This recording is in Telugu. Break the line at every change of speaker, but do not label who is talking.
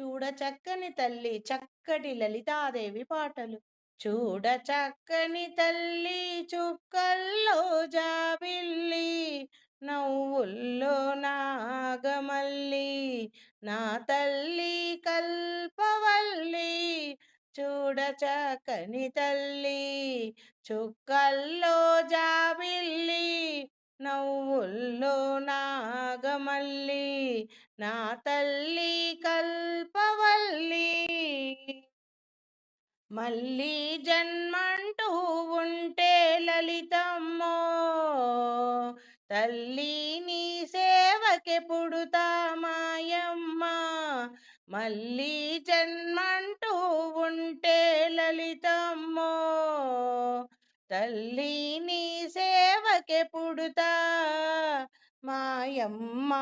చూడ చక్కని తల్లి చక్కటి లలితాదేవి పాటలు. చూడ చక్కని తల్లి చుక్కల్లో జాబిల్లి నవ్వుల్లో నాగమల్లి నా తల్లి కల్పవల్లి. చూడ చక్కని తల్లి చుక్కల్లో జాబిల్లి నవ్వుల్లో నాగమల్లి నా తల్లి మళ్ళీ జన్మంటూ ఉంటే లలితమ్మో తల్లి నీ సేవకి పుడుతా మాయమ్మ మళ్ళీ జన్మంటూ ఉంటే లలితమ్మో తల్లి నీ సేవకి పుడుతా మాయమ్మ